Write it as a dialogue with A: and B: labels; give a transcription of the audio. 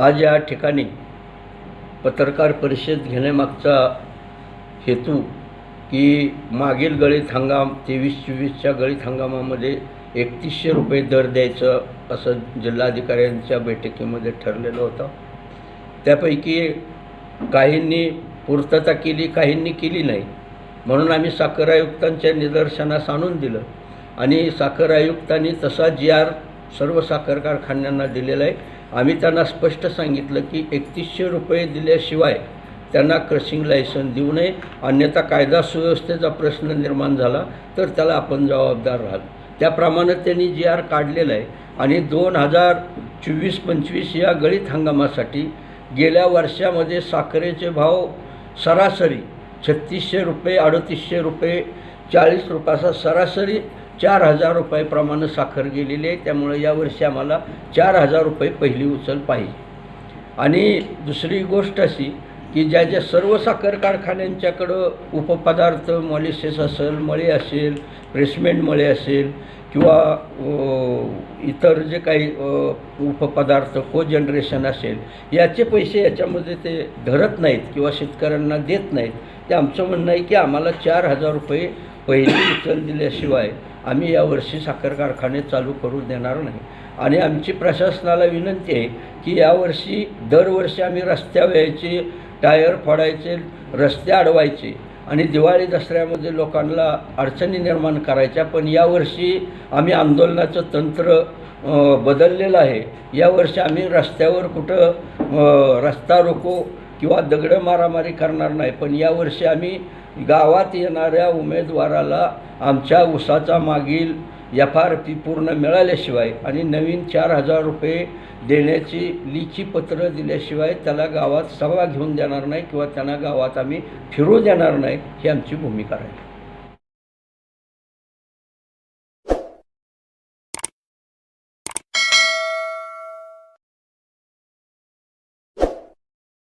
A: आज या ठिकाणी पत्रकार परिषद घेण्यामागचा हेतू की मागील गळीत हंगाम तेवीस चोवीसच्या गळीत हंगामामध्ये एकतीसशे रुपये दर द्यायचं असं जिल्हाधिकाऱ्यांच्या बैठकीमध्ये ठरलेलं होतं त्यापैकी काहींनी पूर्तता केली काहींनी केली नाही म्हणून आम्ही साखर आयुक्तांच्या निदर्शनास आणून दिलं आणि साखर आयुक्तांनी तसा जी आर सर्व साखर कारखान्यांना दिलेला आहे आम्ही त्यांना स्पष्ट सांगितलं की एकतीसशे रुपये दिल्याशिवाय त्यांना क्रशिंग लायसन देऊ नये अन्यथा कायदा सुव्यवस्थेचा प्रश्न निर्माण झाला तर त्याला आपण जबाबदार राहाल त्याप्रमाणे त्यांनी जी आर काढलेलं आहे आणि दोन हजार चोवीस पंचवीस या गळीत हंगामासाठी गेल्या वर्षामध्ये साखरेचे भाव सरासरी छत्तीसशे रुपये अडतीसशे रुपये चाळीस रुपयाचा सरासरी चार हजार रुपयेप्रमाणे साखर गेलेली आहे त्यामुळे यावर्षी आम्हाला चार हजार रुपये पहिली उचल पाहिजे आणि दुसरी गोष्ट अशी की ज्या ज्या सर्व साखर कारखान्यांच्याकडं उपपदार्थ मॉलिसेस असेल मळे असेल प्रेसमेंट मळे असेल किंवा इतर जे काही उपपदार्थ को जनरेशन असेल याचे पैसे याच्यामध्ये ते धरत नाहीत किंवा शेतकऱ्यांना देत नाहीत ते आमचं म्हणणं आहे की आम्हाला चार हजार रुपये पहिली उचल दिल्याशिवाय आम्ही यावर्षी साखर कारखाने चालू करू देणार नाही आणि आमची प्रशासनाला विनंती आहे की यावर्षी दरवर्षी आम्ही रस्त्या यायचे टायर फोडायचे रस्ते अडवायचे आणि दिवाळी दसऱ्यामध्ये लोकांना अडचणी निर्माण करायच्या पण यावर्षी आम्ही आंदोलनाचं तंत्र बदललेलं आहे यावर्षी आम्ही रस्त्यावर कुठं रस्ता रोको किंवा दगडं मारामारी करणार नाही पण यावर्षी आम्ही गावात येणाऱ्या उमेदवाराला आमच्या उसाचा मागील एफ आर पी पूर्ण मिळाल्याशिवाय आणि नवीन चार हजार रुपये देण्याची लिखी पत्र दिल्याशिवाय त्याला गावात सभा घेऊन देणार नाही किंवा त्यांना गावात आम्ही फिरू देणार नाही ही आमची भूमिका राहील